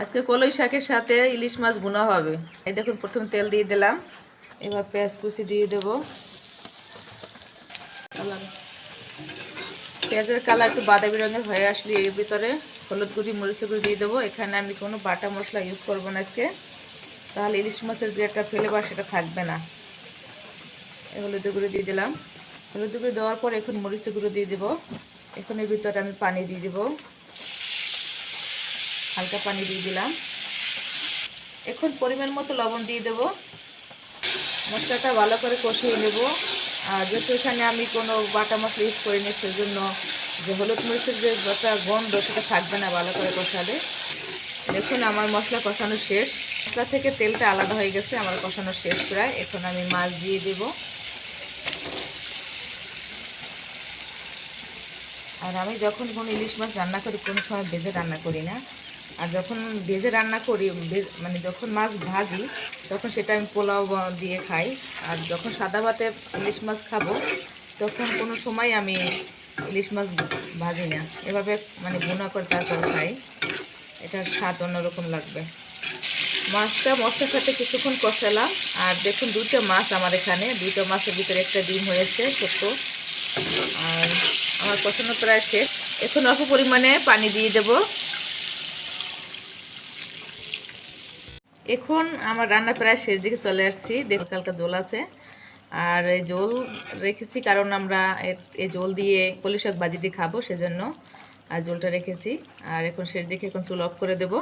আজকে কলই শাকের সাথে ইলিশ মাছ বোনা হবে। এই দেখুন, প্রথম তেল দিয়ে দিলাম। এবার পেঁয়াজ কুচি দিয়ে দেবো। পেঁয়াজের কালার একটু বাদামি রঙের হয়ে আসলে এর ভিতরে হলুদ গুঁড়ি মরিচ গুঁড়ি দিয়ে দেবো। এখানে আমি কোনো বাটা মশলা ইউজ করব না আজকে। তাহলে ইলিশ মাছের যে একটা ফ্লেভার সেটা থাকবে না। হলুদ গুঁড়ো দিয়ে দিলাম। হলুদ গুঁড়ো দেওয়ার পর এখন মরিচ গুঁড়ো দিয়ে দেবো। এখন এর ভিতরে আমি পানি দিয়ে দেবো। হালকা পানি দিয়ে দিলাম। এখন পরিমাণ মতো লবণ দিয়ে দেবো। মশলাটা ভালো করে কষিয়ে নেব। আর যেহেতু এখানে আমি কোনো বাটা মশলা ইউজ করিনি, সেজন্য যে হলুদ মরিচের যে একটা গন্ধ, সেটা থাকবে না ভালো করে কষালে। দেখুন, আমার মশলা কষানো শেষ। মশলা থেকে তেলটা আলাদা হয়ে গেছে, আমার কষানো শেষ প্রায়। এখন আমি মাছ দিয়ে দেব। আর আমি যখন কোনো ইলিশ মাছ রান্না করি, কোনো সময় বেঁধে রান্না করি না। আর যখন ভেজে রান্না করি মানে যখন মাছ ভাজি, তখন সেটা আমি পোলাও দিয়ে খাই। আর যখন সাদা ভাতে ইলিশ মাছ খাব, তখন কোনো সময় আমি ইলিশ মাছ ভাজি না। এভাবে মানে গুণা করে তারপর খাই। এটার স্বাদ অন্যরকম লাগবে। মাছটা মশলার সাথে কিছুক্ষণ কষালাম। আর দেখুন দুটো মাছ আমার এখানে। দুটো মাছের ভিতরে একটা ডিম হয়েছে, ছোট্ট। আর আমার কষানো প্রায় শেষ। এখন অল্প পরিমাণে পানি দিয়ে দেবো। এখন আমার রান্না প্রায় শেষ দিকে চলে আসছি। দেখ কালকা জল আছে। আর এই জল রেখেছি কারণ আমরা এই জল দিয়ে কলি শাক ভাজি দিয়ে খাব সেজন্য। আর জলটা রেখেছি। আর এখন শেষ দিকে এখন চুল অফ করে দেবো।